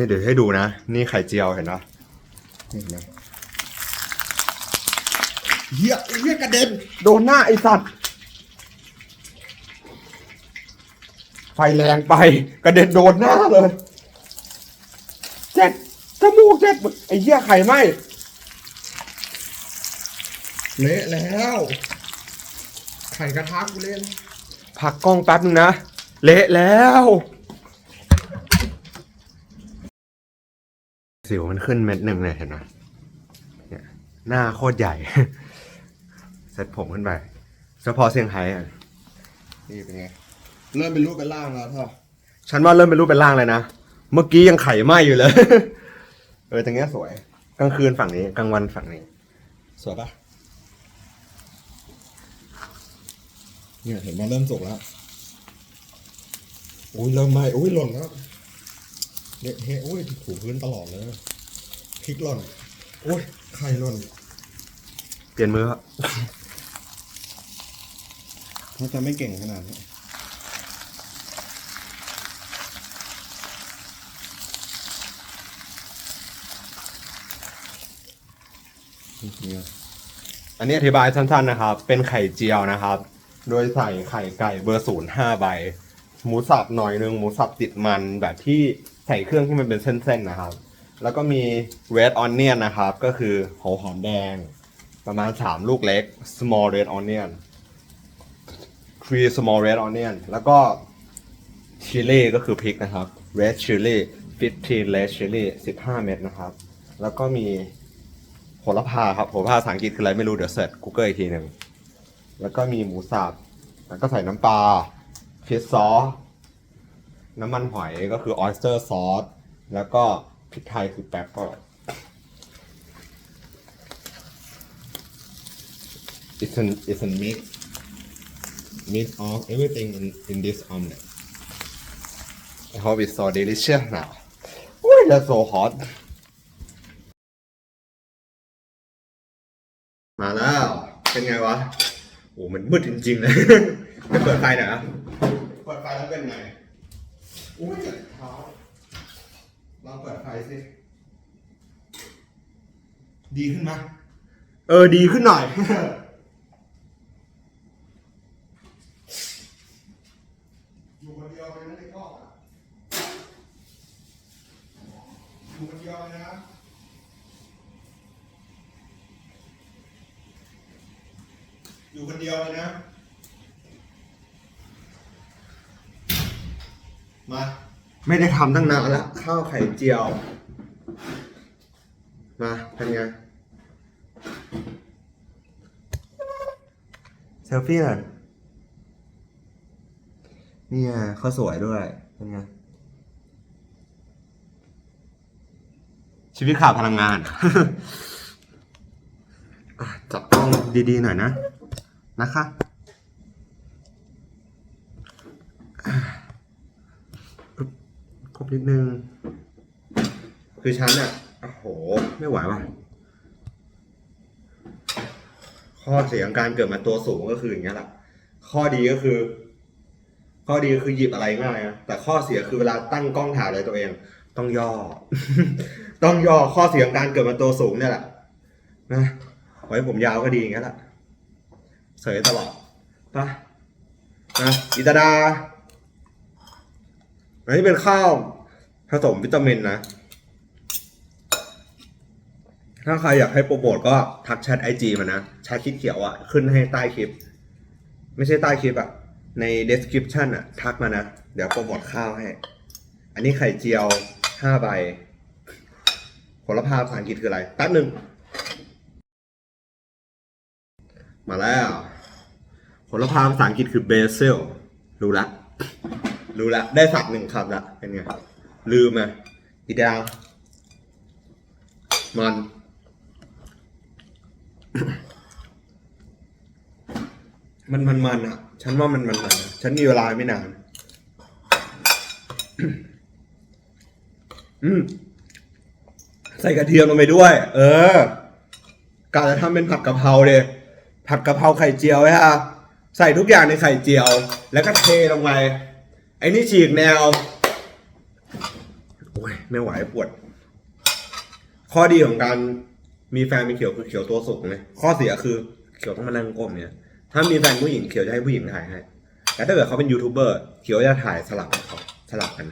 นี่เดี๋ยวให้ดูนะ นี่ไข่เจียวเห็นปะเห็นไหมเฮียเฮียกระเด็น โดนหน้าไอสัตว์ ไฟแรงไป กระเด็นโดนหน้าเลย เจ็ดจมูกเจ็ดไอ้เหี้ยไข่ไหมเละแล้ว ไข่กระทะกูเล่นพักกล้องแป๊บนึงนะ เละแล้ว สิวมันขึ้นเม็ดหนึ่งเลยเห็นไหมเนี่ยหน้าโคตรใหญ่ เซ็ตผมขึ้นไปเฉพาะเซี่ยงไฮ้อะนี่เป็นไง เริ่มเป็นรูปเป็นร่างแล้วท่อฉันว่าเริ่มเป็นรูปเป็นร่างเลยนะ เมื่อกี้ยังไข่ไหม้อยู่เลย เออตรงเนี้ยสวย กลางคืนฝั่งนี้ กลางวันฝั่งนี้ สวยปะเนี่ยเห็นมาเริ่มสุกแล้ว อุ้ยเริ่มไหม้อุ้ยหล่นแล้ว เนี่ยเฮ้ยอุ้ยถูพื้นตลอดเลยพริกหล่นอุ้ยไข่หล่นเปลี่ยนมือครับถ้าจะไม่เก่งขนาดนี้อันนี้อธิบายสั้นๆนะครับ เป็นไข่เจียวนะครับ โดยใส่ไข่ไก่เบอร์ศูนย์ห้าใบ หมูสับหน่อยนึง หมูสับติดมันแบบที่ ใส่เครื่องที่มันเป็นเส้นๆนะครับ แล้วก็มี red onion นะครับ ก็คือหัวหอมแดง ประมาณ 3 ลูกเล็ก small red onion three small red onion แล้วก็ chili ก็คือพริกนะครับ red chili 15 red chili 15 เม็ดนะครับ แล้วก็มีโหระพาครับโหระพาภาษาอังกฤษคืออะไรไม่รู้เดี๋ยวเสิร์ช Google อีกทีหนึ่ง แล้วก็มีหมูสับ แล้วก็ใส่น้ำปลาฟิชซอส น้ำมันหอยก็คือออสเตอร์ซอสแล้วก็พริกไทยคือแป๊บก็อิสันอิสันมิก mix of everything in in this omelet. I hope it's so delicious now. Oh, that's so hot. มาแล้ว เป็นไงวะ โอ้มันมืดจริงๆเลยไม่เปิดไฟหน่อยนะเปิดไฟแล้วเป็นไง อ้ยเจ็บเท้าลองเปิดไฟสิ ดีขึ้นไหมเออดีขึ้นหน่อย อยู่คนเดียวเลยนะในกล้องอะอยู่คนเดียวเลยนะอยู่คนเดียวเลยนะ มาไม่ได้ทำตั้งนานแล้วข้าวไข่เจียว มาเป็นไงเซลฟี่หน่อยเนี่ยเขาสวยด้วยเป็นไงชีวิตข่าวพลังงานอะจับกล้องดีๆหน่อยนะ นะคะอะอึ๊บ ครบนิดนึง คือฉันอะโอ้โห ไม่ไหวว่ะ ข้อเสียของการเกิดมาตัวสูงก็คืออย่างเงี้ยแหละ ข้อดีก็คือ ข้อดีก็คือหยิบอะไรง่ายนะ แต่ข้อเสียคือเวลาตั้งกล้องถ่ายอะไรตัวเอง ต้องย่อ ต้องย่อ ข้อเสียของการเกิดมาตัวสูงเนี่ยแหละ นะไว้ผมยาวก็ดีอย่างเงี้ยแหละ เสยตลอดปะนะอิตาดา อันนี้เป็นข้าวผสมวิตามินนะ ถ้าใครอยากให้โปรโมทก็ทักแชทไอจีมานะแชทคิดเขียวอะ่ะ ขึ้นให้ใต้คลิป ไม่ใช่ใต้คลิปอะ่ะ ใน description อะ่ะ ทักมานะ เดี๋ยวโปรโมทข้าวให้ อันนี้ไข่เจียวห้าใบผลพาภาษาอังกฤษคืออะไรแป๊บหนึ่ง มาแล้วผลพาภาษาอังกฤษคือ basil รู้ละ รู้ละได้สับหนึ่งคำละเป็นไงลืมอะอีดาวมัน มันมันมันอะ ฉันว่ามันมันมันฉันมีเวลาไม่นาน อืมใส่กระเทียมลงไปด้วย เออกะจะทำเป็นผัดกะเพราเลยผัดกะเพราไข่เจียวไว้ฮะใส่ทุกอย่างในไข่เจียว แล้วก็เทลงไป ไอ้นี่ฉีกแนว โอ้ยไม่ไหวปวด ข้อดีของการมีแฟนเป็นเขียวคือเขียวตัวสูงไงข้อเสียคือเขียวต้องมานั่งก้มเนี่ย ถ้ามีแฟนผู้หญิงเขียวจะให้ผู้หญิงถ่ายให้ แต่ถ้าเกิดเขาเป็นยูทูบเบอร์เขียวจะถ่ายสลับกับเขาสลับกัน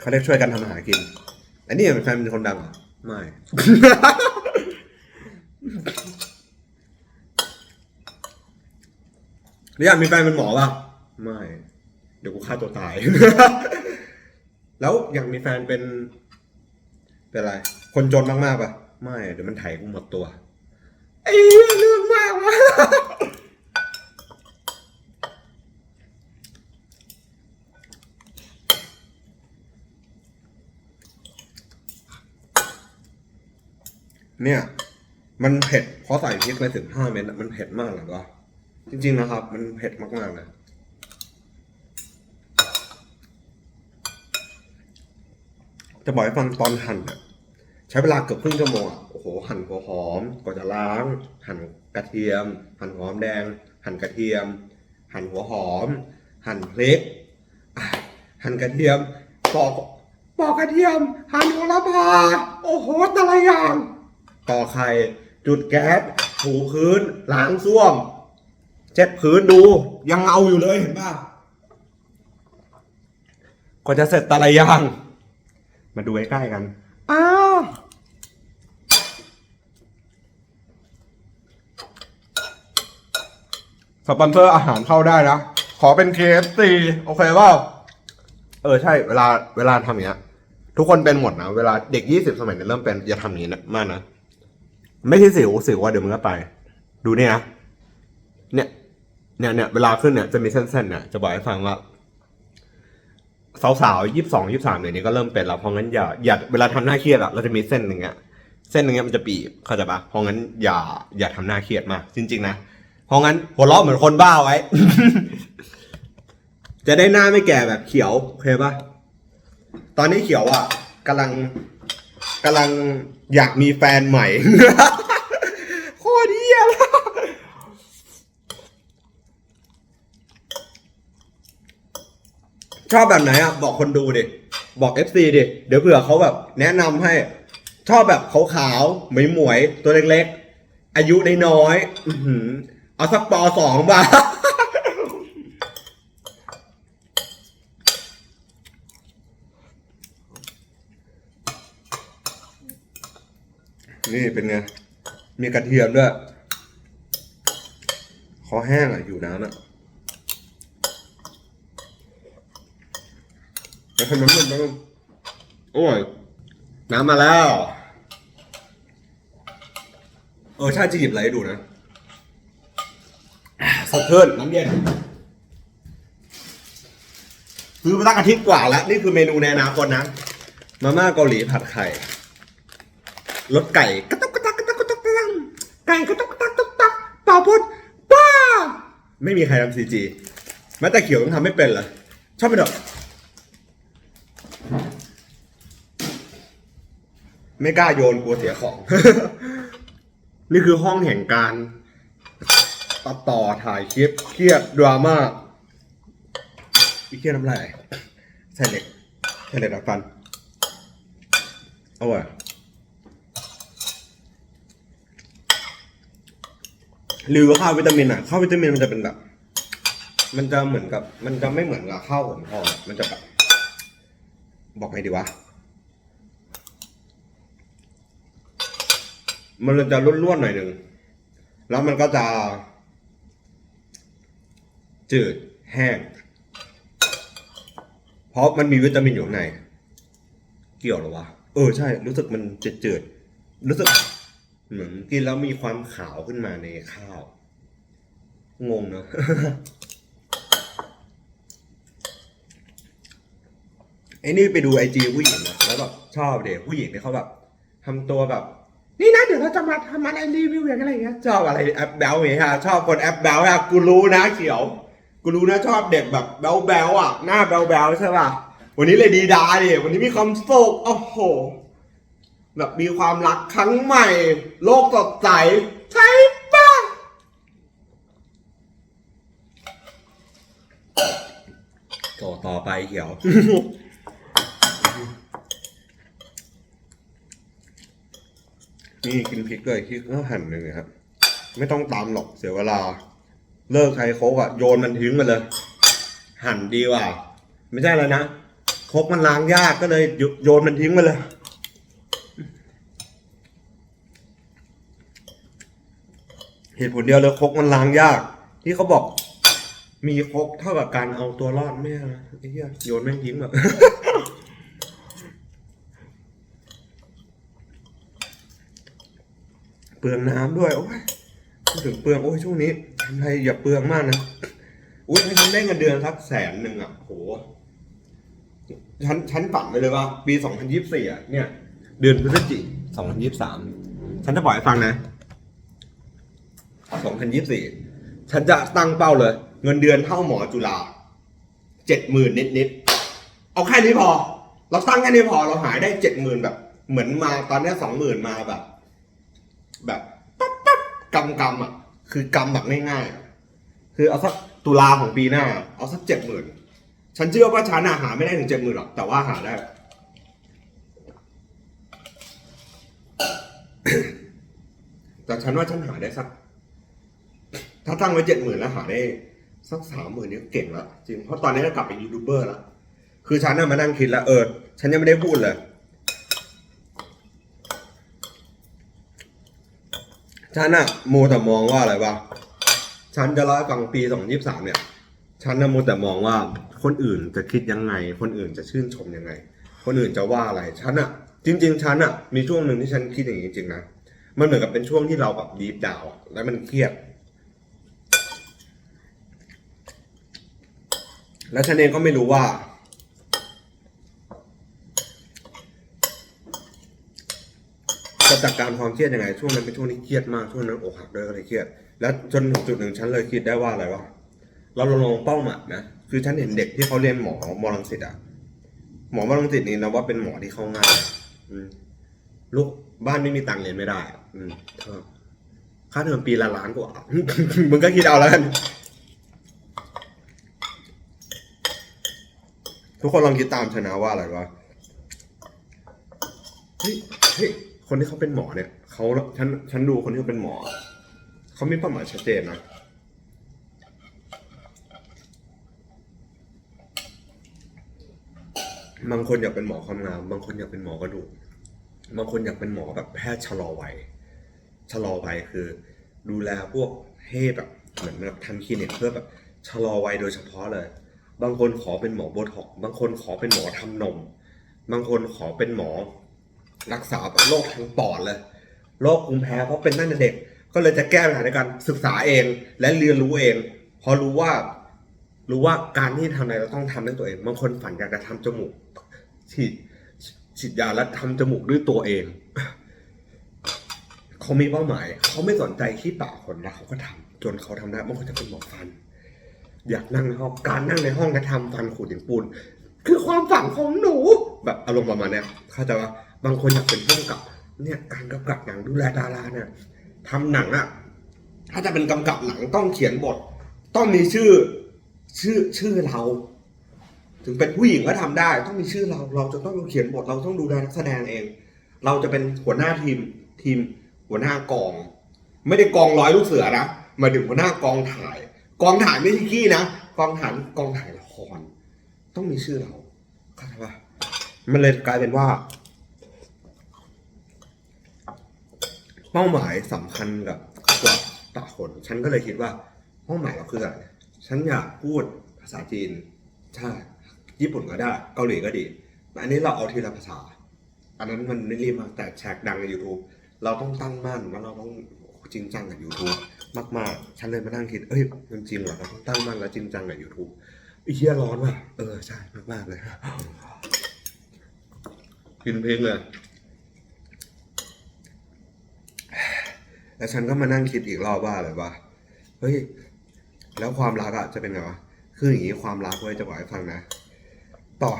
เขาได้ช่วยกันทำอาหารกิน อันนี้เป็นแฟนเป็นคนดังเหรอ ไม่ หรืออยากมีแฟนเป็นหมอป่ะ ไม่ เดี๋ยวกูฆ่าตัวตาย แล้วอยากมีแฟนเป็น เป็นอะไร คนจนมากๆป่ะ ไม่ เดี๋ยวมันไถกูหมดตัว ไอ้เหี้ยเรื่องมากวะเนี่ย มันเผ็ดเพราะใส่พริกไปถึงห้าเม็ดอะมันเผ็ดมากเลยวะ จริงๆนะครับ มันเผ็ดมากๆเลยจะบอกให้ฟังตอนหั่นอะใช้เวลาเกือบครึ่งชั่วโมงอะโอ้โหหั่นหัวหอมกว่าจะล้าง หั่นกระเทียม หั่นหอมแดง หั่นกระเทียม หั่นหัวหอม หั่นพริกหั่นกระเทียมปอกปอกกระเทียม หั่นโหระพาโอ้โหแต่ละอย่างต่อไข่จุดแก๊สถูพื้นล้างส้วม เช็ดพื้นดูยังเงาอยู่เลยเห็นป่ะกว่าจะเสร็จแต่ละอย่าง มาดูใกล้ๆกัน อ้าวสปอนเซอร์อาหารเข้าได้นะ ขอเป็น KFC โอเคเปล่าเออใช่เวลาเวลาทำอย่างเงี้ย ทุกคนเป็นหมดนะ เวลาเด็กยี่สิบสมัยเนี้เริ่มเป็นอย่าทำอย่างนี้นะมากนะ ไม่ใช่สิวสิวว่าเดี๋ยวมึงก็ไป ดูนี่นะเนี่ย เนี่ยเนี่ยเวลาขึ้นเนี่ยจะมีเส้นๆเนี่ยจะบอกให้ฟังว่าสาวๆยี่สิบสองยี่สิบสามเดี๋ยนี้ก็เริ่มเป็นแล้วเพราะงั้นอย่าอย่าเวลาทำหน้าเครียดอะเราจะมีเส้นอย่งเงี้ยเส้นอย่งเงี้ยมันจะบีบเข้าใจปะเพราะงั้นอย่าอย่าทำหน้าเครียดมากจริง ๆ นะเพราะงั้นหัวเราะเหมือนคนบ้าไว้ จะได้หน้าไม่แก่แบบเขียวโอเคปะตอนนี้เขียวอะกำลังกำลังอยากมีแฟนใหม่โคตรเหี้ยเลย ชอบแบบไหนอะบอกคนดูดิบอก FC ดิเดี๋ยวเผื่อเขาแบบแนะนำให้ชอบแบบขาวๆหมวยๆตัวเล็กๆ อายุน้อยๆอื้อหือเอาสักปอสองบานี่เป็นไง มีกระเทียมด้วย คอแห้งอะ อยู่น้ำอะ แล้วทำน้ำมันต้องโอ้ยน้ำมาแล้ว เออใช่จะหยิบอะไรให้ดูนะอะสดชื่นน้ำเย็นซื้อมาตั้งอาทิตย์กว่าแล้ว นี่คือเมนูในอนาคตนะ มาม่าเกาหลีผัดไข่รสไก่กระตุกกระตักกระตุกกระตุกกระตักไก่กระตุกกระตักตุ๊กตักเป่าพุดป้าไม่มีใครทำซีจีแม้แต่เขียวต้องทำไม่เป็นเลยชอบไปเถอะ ไม่กล้าโยนกลัวเสียของ นี่คือห้องแห่งการตัดต่อถ่ายคลิปเครียดดราม่าเครียดน้ำลายใส่เหล็กใส่เหล็กดัดฟันเอาไว้หรือว่าข้าววิตามินอะข้าววิตามินมันจะเป็นแบบ มันจะเหมือนกับ มันจะไม่เหมือนกับข้าวหอมทองมันจะแบบบอกไงดีวะ มันจะร่วนๆหน่อยหนึ่ง แล้วมันก็จะ จืดแห้ง เพราะมันมีวิตามินอยู่ข้างใน เกี่ยวหรอวะ เออใช่ รู้สึกมันจืดๆ รู้สึก เหมือนกินแล้วมีความขาวขึ้นมาในข้าว งงเนอะไอ้นี่ไปดูไอจีผู้หญิงอะแล้วแบบชอบเด็กผู้หญิงที่เขาแบบทำตัวแบบ นี่นะเดี๋ยวเราจะมาทำอะไรรีวิวอย่างอะไรอย่างเงี้ย ชอบอะไรแอปแบลเนี่ยฮะชอบคนแอปแบลอะกูรู้นะเขียว กูรู้นะชอบเด็กแบบแบลแบลอะหน้าแบลแบลใช่ป่ะ วันนี้เลยดีดาดิวันนี้มีความสุขโอ้โห แบบมีความรักครั้งใหม่ โลกสดใสใช่ป่ะต่อต่อไปเขียว นี่กินพริกเลยที่เขาหั่นเลยครับ ไม่ต้องตำหรอกเสียเวลา เลิกใครโคกอะโยนมันทิ้งไปเลย หั่นดีกว่า ไม่ใช่แล้วนะโคกมันล้างยากก็เลยโยนมันทิ้งไปเลยเหตุผลเดียวเลยคกมันล้างยาก ที่เขาบอก มีคกเท่ากับการเอาตัวรอดไม่เอานะไอ้เหี้ยโยนแม่งทิ้งแบบ ปลืองน้ำด้วยโอ้ยพูดถึงเปลืองโอ้ยช่วงนี้ทำอะไรอย่าเปลืองมากนะอุ้ยให้ฉันได้เงินเดือนสักแสนหนึ่งอะโหฉันฉันฝันไปเลยว่า ปีสองพันยี่สิบสี่อะเนี่ย เดือนพฤศจิกสองพันยี่สิบสามฉันจะบอกให้ฟังนะ2024ฉันจะตั้งเป้าเลย เงินเดือนเท่าหมอจุฬาเจ็ดหมื่นนิดๆเอาแค่นี้พอ เราตั้งแค่นี้พอเราหายได้เจ็ดหมื่นแบบ เหมือนมาตอนนี้สองหมื่นมาแบบ แบบปั๊บปั๊บกำกำอะ คือกำแบบง่ายๆ คือเอาสักตุลาของปีหน้า เอาสักเจ็ดหมื่นฉันเชื่อว่าฉันหาไม่ได้ถึงเจ็ดหมื่นหรอก แต่ว่าหาได้ แต่ฉันว่าฉันหาได้สัก ถ้าตั้งไว้เจ็ดหมื่นแล้วหาได้ สักสามหมื่นนี่เก่งแล้วจริง เพราะตอนนี้ก็กลับเป็นยูทูบเบอร์แล้วคือฉันน่ะมานั่งคิดแล้วเออ ฉันยังไม่ได้พูดเลย ฉันน่ะโมวแต่มองว่าอะไรวะฉันจะเล่าให้ฟังปีสองยี่สามเนี่ย ฉันนะโมวแต่มองว่าคนอื่นจะคิดยังไง คนอื่นจะชื่นชมยังไง คนอื่นจะว่าอะไร ฉันน่ะจริง ๆ ฉันน่ะมีช่วงหนึ่งที่ฉันคิดอย่างนี้จริงๆนะ มันเหมือนกับเป็นช่วงที่เราแบบดีฟดาวอะแล้วมันเครียด แล้วฉันเองก็ไม่รู้ว่า จัดการความเครียดยังไง ช่วงนั้นเป็นช่วงที่เครียดมากช่วงนั้นอกหักด้วยก็เลยเครียด แล้วจนถึงจุดหนึ่งฉันเลยคิดได้ว่าอะไรวะเราลงเป้าหมายนะคือฉันเห็นเด็กที่เขาเรียนหมอมอลังสิตอะหมอมอลังสิตนี่นะว่าเป็นหมอที่เข้าง่ายลูกบ้านไม่มีตังค์เรียนไม่ได้ อืมค่าเทอมปีละล้านกว่ามึงก็คิดเอาแล้วกันทุกคนลองคิดตามชนะว่าอะไรวะเฮ้ยเฮ้ย คนที่เขาเป็นหมอเนี่ยเขาฉันฉันดูคนที่เขาเป็นหมอ เขามีเป้าหมายชัดเจนนะบางคนอยากเป็นหมอความงาม บางคนอยากเป็นหมอกระดูกบางคนอยากเป็นหมอแบบแพทย์ชะลอวัยชะลอวัยคือ ดูแลพวกให้แบบเหมือนแบบทำคลินิกเพื่อแบบชะลอวัยโดยเฉพาะเลย บางคนขอเป็นหมอโบท็อกบางคนขอเป็นหมอทำนม บางคนขอเป็นหมอ รักษาแบบโรคทางปอดเลยโรคภูมิแพ้เพราะเป็นตั้งแต่เด็ก ก็เลยจะแก้ปัญหาในการศึกษาเองและเรียนรู้เองพอรู้ว่า รู้ว่าการที่ทำอะไรเราต้องทำด้วยตัวเองบางคนฝันอยากจะทำจมูกฉีดฉีดยาแล้วทำจมูกด้วยตัวเองเขามีเป้าหมาย เขาไม่สนใจที่ปากคนแล้วเขาก็ทำจนเขาทำได้บางคนจะเป็นหมอฟัน อยากนั่งในห้องการนั่งในห้องและทำฟันขูดหินปูนคือความฝันของหนู แบบอารมณ์ประมาณนี้เข้าใจว่า บางคนอยากเป็นผู้กำกับ เนี่ยการกำกับหนังดูแลดาราเนี่ยทำหนังอะถ้าจะเป็นกำกับหนังต้องเขียนบท ต้องมีชื่อชื่อชื่อเรา ถึงเป็นผู้หญิงก็ทำได้ ต้องมีชื่อเราเราจะต้องเขียนบทเราต้องดูแลนักแสดงเอง เราจะเป็นหัวหน้าทีมทีมหัวหน้ากอง ไม่ได้กองร้อยลูกเสือนะมาถึงหัวหน้ากองถ่าย กองถ่ายไม่ใช่ขี้นะกองถ่ายกองถ่ายละคร ต้องมีชื่อเราเข้าใจปะมันเลยกลายเป็นว่า เป้าหมายสำคัญกับกว่าต่างคน ฉันก็เลยคิดว่าเป้าหมายเราคืออะไรฉันอยากพูดภาษาจีนใช่ญี่ปุ่นก็ได้ เกาหลีก็ดีแต่อันนี้เราเอาทีละภาษา อันนั้นมันไม่รีบมากแต่แชกดังใน YouTube เราต้องตั้งมั่นว่าเราต้องจริงจังกับ YouTube มากๆ ฉันเลยมานั่งคิด เอ้ยมันจริงเหรอเราต้องตั้งมั่นแล้วจริงจังกับ YouTube ไอ้เฮียร้อนว่ะ เออ ใช่ มาก ๆ เลยกินเพลงเลย แล้วฉันก็มานั่งคิดอีกรอบว่าอะไรวะเฮ้ยแล้วความรักอะจะเป็นไงวะคืออย่างนี้ความรักเว้ยจะบอกให้ฟังนะ ต่อ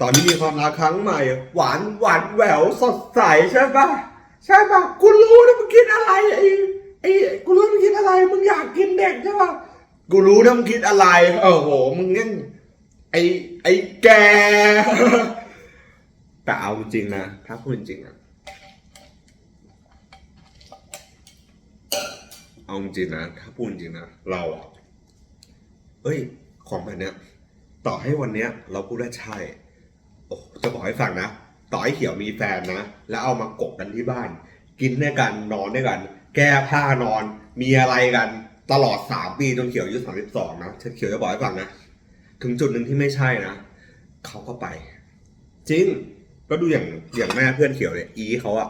ตอนนี้มีความรักครั้งใหม่ หวานหวานแหววสดใสใช่ปะใช่ปะกูรู้นะมึงคิดอะไรไอ้ไอ้กูรู้มึงคิดอะไรมึงอยากกินเด็กใช่ปะกูรู้นะมึงคิดอะไรโอ้โหมึงยังไอ้ไอ้แกแต่เอาจริงนะถ้าพูดจริงอะ เอาจริงนะถ้าพูดจริงนะเราอะเอ้ย ของแบบเนี้ย ต่อให้วันเนี้ย เราพูดได้ใช่ โอ้จะบอกให้ฟังนะ ต่อให้เขียวมีแฟนนะ แล้วเอามากกกันที่บ้าน กินด้วยกันนอนด้วยกัน แก้ผ้านอน มีอะไรกัน ตลอดสามปีจนเขียวอายุสามสิบสองนะเขียวจะบอกให้ฟังนะ ถึงจุดหนึ่งที่ไม่ใช่นะเขาก็ไป จริง ก็ดูอย่างอย่างแม่เพื่อนเขียวเนี่ยอีเขาอะ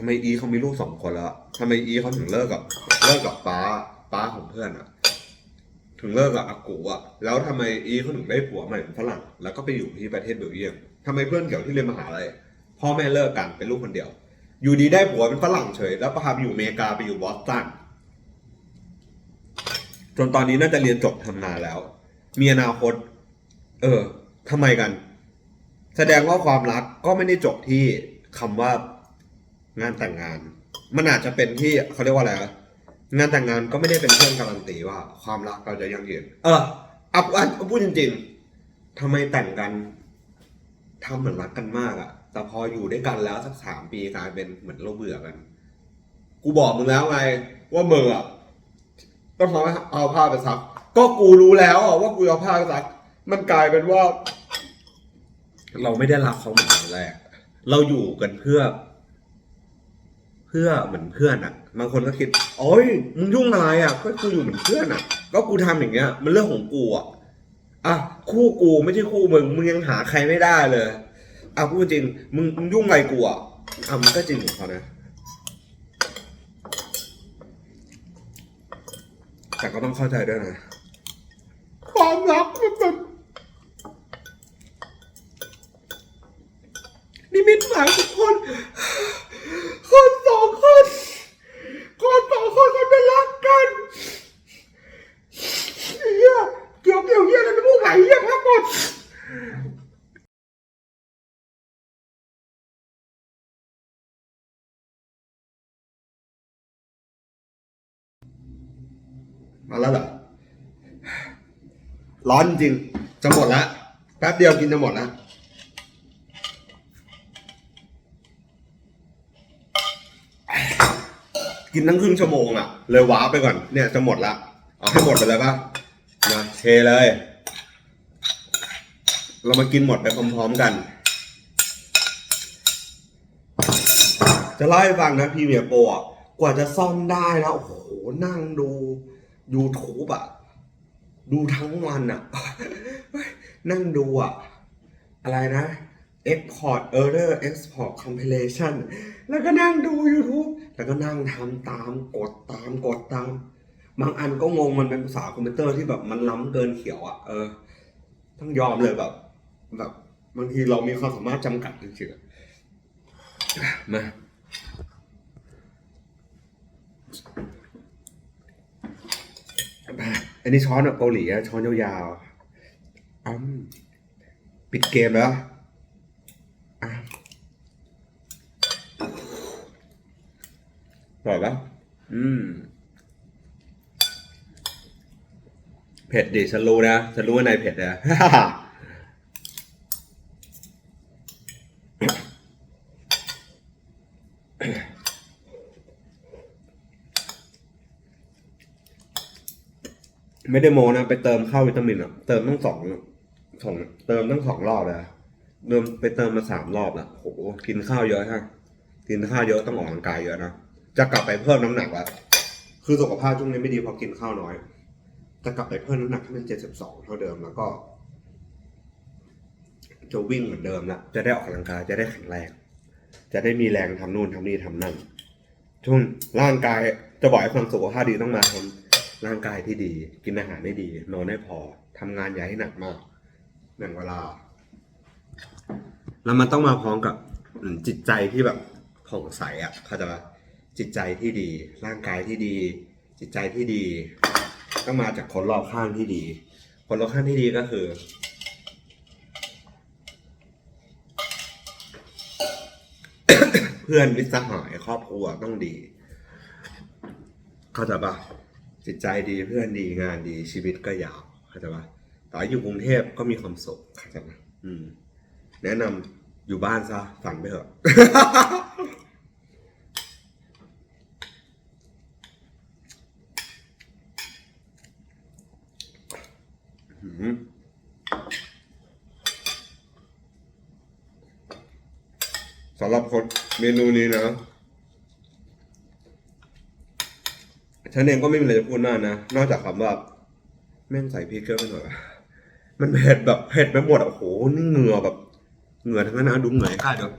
ำไมอีเขามีลูกสองคนแล้วทำไมอีเขาถึงเลิกกับ เลิกกับป้าป้าของเพื่อนอะถึงเลิกกับอากูอะแล้วทำไมอีเขาถึงได้ผัวใหม่เป็นฝรั่ง แล้วก็ไปอยู่ที่ประเทศเบลเยียมทำไมเพื่อนเขียวที่เรียนมหาลัยพ่อแม่เลิกกันเป็นลูกคนเดียว อยู่ดีได้ผัวเป็นฝรั่งเฉย แล้วพาไปอยู่อเมริกาไปอยู่บอสตันจนตอนนี้น่าจะเรียนจบทำงานแล้ว มีอนาคต เออทำไมกัน แสดงว่าความรักก็ไม่ได้จบที่คำว่า งานแต่งงาน มันอาจจะเป็นที่เขาเรียกว่าอะไรวะงานแต่งงานก็ไม่ได้เป็นเครื่องการันตีว่า ความรักเราจะยั่งยืน เออเอาเอาเอาพูดจริงๆทำไมแต่งกันทำเหมือนรักกันมากอะแต่พออยู่ด้วยกันแล้วสักสามปีกลายเป็นเหมือนเราเบื่อกัน กูบอกมึงแล้วไงว่ามึงอะต้องทำให้เอาผ้าไปซัก ก็กูรู้แล้วอะว่ากูเอาผ้าไปซัก มันกลายเป็นว่า เราไม่ได้รักเขาเหมือนตอนแรก เราอยู่กันเพื่อ เพื่อเหมือนเพื่อนอะบางคนก็คิดโอ้ยมึงยุ่งอะไรอะก็กูอยู่เหมือนเพื่อนอะก็กูทำอย่างเงี้ย มันเรื่องของกูอะอะคู่กูไม่ใช่คู่มึงมึงยังหาใครไม่ได้เลยอะพูดจริงมึงมึงยุ่งอะไรกูอะอะมันก็จริงของเขานะแต่ก็ต้องเข้าใจด้วยนะความรักมันแบบนิมิตหมายของคน คนสองคน คนสองคนเขาจะรักกันเฮียเกี่ยวเกี่ยวเฮียอะไรไม่รู้ไหลเฮียพักหมดมาแล้วเหรอ ร้อนจริง จะหมดแล้วแป๊บเดียวกินจะหมดล้วกินทั้งครึ่งชั่วโมงอะ เลยว้าไปก่อน เนี่ยจะหมดละ เอาให้หมดไปเลยปะมาเทเลย เรามากินหมดไปพร้อมๆกัน จะเล่าให้ฟังนะพี่เมียโปะกว่าจะซ่อมได้นะ โอ้โห นั่งดู YouTube อะ ดูทั้งวันอะนั่งดูอะอะไรนะ export error export compilation แล้วก็นั่งดู YouTube แล้วก็นั่งทำตามกดตามกดตาม บางอันก็งงมันเป็นภาษาคอมพิวเตอร์ที่แบบมันล้ำเกินเขียวอะเออต้องยอมเลยแบบ แบบบางทีเรามีความสามารถจำกัดจริงๆมา นนี้ช้อนแบบเกาหลีอะช้อนยาวๆอืมปิดเกมแล้วอะอร่อยปะอืม เผ็ดดิฉันรู้นะ ฉันรู้ว่านายเผ็ดนะ ไม่ได้โมนะไปเติมข้าววิตามินอะเติมตั้งสองสองเติมตั้งสองรอบเลยเดิมไปเติมมาสามรอบล้วโหกินข้าวเยอะฮะกินข้าวเยอะต้องออกกำลังกายเยอะนะจะกลับไปเพิ่มน้ำหนักล้วคือสุขภาพช่วงนี้ไม่ดีเพราะกินข้าวน้อยจะกลับไปเพิ่มน้ำหนักให้มันเจ็ดสิบสองเท่าเดิมแล้วก็ จะวิ่งเหมือนเดิมละจะได้ออกกำลังกายจะได้แข็งแรงจะได้มีแรงทำนู่นทำนี่ทำนั่นช่วงร่างกายจะบอกให้ความสุขภาพดีต้องมาทำ ร่างกายที่ดี กินอาหารได้ดี นอนได้พอทำงานอย่าให้หนักมากแบ่งเวลา แล้วมันต้องมาพร้อมกับจิตใจที่แบบผ่องใสอะเข้าใจปะจิตใจที่ดี ร่างกายที่ดี จิตใจที่ดี ต้องมาจากคนรอบข้างที่ดี คนรอบข้างที่ดีก็คือเพื่อนมิสหายครอบครัวต้องดี เข้าใจปะ จิตใจดีเพื่อนดีงานดีชีวิตก็ยาวเข้าใจปะต่ออยู่กรุงเทพก็มีความสุขเข้าใจปะอืม แนะนำอยู่บ้านซะฝันไปเถอะสำหรับคนเมนูนี้นะ ฉันเองก็ไม่มีอะไรจะพูดมากนะ นอกจากคำว่าแม่งใส่พริกเยอะไปหน่อยวะมันเผ็ดแบบเผ็ดไปหมดอะโอ้โหนี่เหงื่อแบบเหงื่อทั้งนั้นนะดูเหงื่อใกล้เดี๋ยว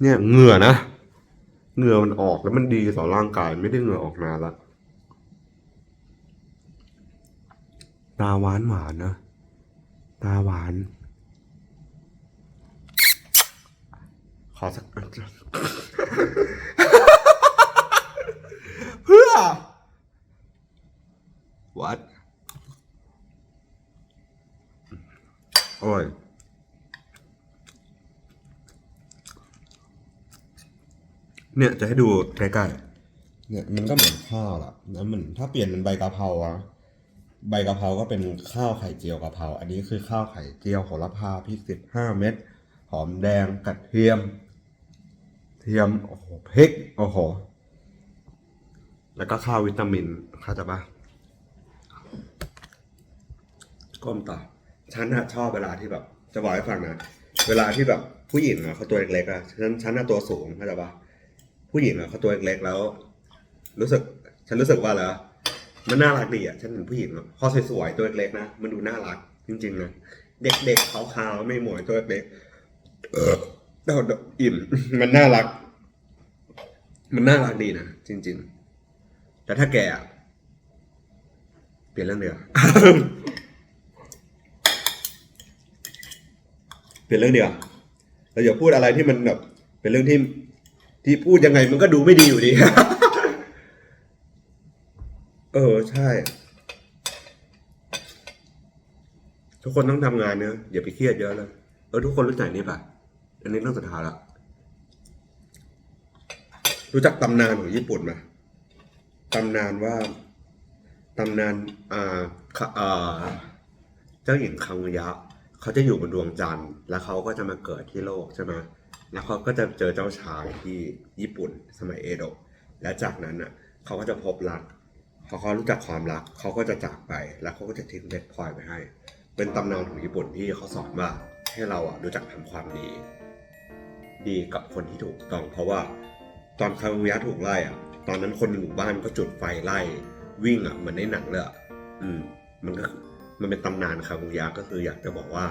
เนี่ยเหงื่อนะเหงื่อมันออกแล้วมันดีต่อร่างกายไม่ได้เหงื่อออกนานละตาหวานหวานนะตาหวาน ขอสักเพื่อ what อร่อยเนี่ยจะให้ดูใกล้ๆเนี่ยมันก็เหมือนข้าวละแล้วมันถ้าเปลี่ยนเป็นใบกะเพราอะใบกะเพราก็เป็นข้าวไข่เจียวกะเพราอันนี้คือข้าวไข่เจียวโหระพาพริกสิบห้าเม็ดหอมแดงกระเทียม เทียมโอ้โหพริกโอ้โห แล้วก็ข้าววิตามินเข้าใจปะก้มต่อฉันน่ะชอบเวลาที่แบบ จะบอกให้ฟังนะ เวลาที่แบบผู้หญิงอะเขาตัวเล็กๆอะฉันฉันน่ะตัวสูงเข้าใจปะผู้หญิงอะเขาตัวเล็กๆแล้ว รู้สึก ฉันรู้สึกว่าแล้วมันน่ารักดีอะฉันเห็นผู้หญิงอะพอสวยๆตัวเล็กๆนะมันดูน่ารัก จริงๆนะเด็กๆขาวๆไม่หมวยตัวเล็กๆเออดอิ่มมันน่ารัก มันน่ารักดีนะจริง ๆ แต่ถ้าแกเปลี่ยนเรื่องเดียวเปลี่ยนเรื่องเดียวเราอย่าพูดอะไรที่มันแบบเป็นเรื่องที่ที่พูดยังไงมันก็ดูไม่ดีอยู่ดี เออใช่ ทุกคนต้องทำงานเนอะอย่าไปเครียดเยอะเลยเออทุกคนรู้จักนี่ป่ะ อันนี้เรื่องสุดท้ายละรู้จักตำนานของญี่ปุ่นไหม ตำนานว่าตำนานอ่าอ่าเจ้าหญิงคังยะ เขาจะอยู่บนดวงจันทร์ แล้วเขาก็จะมาเกิดที่โลกใช่ไหมแล้วเขาก็จะเจอเจ้าชายที่ญี่ปุ่นสมัยเอโดะและจากนั้นอะเขาก็จะพบรักพอเขารู้จักความรักเขาก็จะจากไป แล้วเขาก็จะทิ้งเล็ดพลอยไปให้ เป็นตำนานของญี่ปุ่นที่เขาสอนว่าให้เราอะรู้จักทำความดี ดีกับคนที่ถูกต้อง เพราะว่าตอนคารุยะถูกไล่อะ ตอนนั้นคนในหมู่บ้านก็จุดไฟไล่วิ่งอะเหมือนในหนังเลยอะอืม มันก็มันเป็นตำนานคารุยะก็คืออยากจะบอกว่า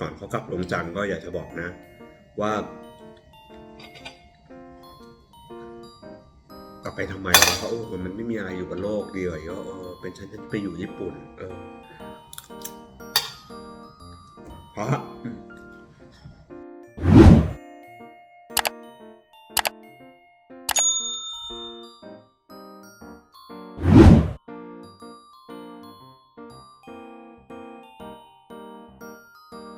ก่อนเขากลับลงจันทร์ก็อยากจะบอกนะ ว่า กลับไปทำไมวะเขาเออมันไม่มีอะไรอยู่บนโลกเดียวก็เออเป็นฉันฉันไปอยู่ญี่ปุ่น เออเพราะ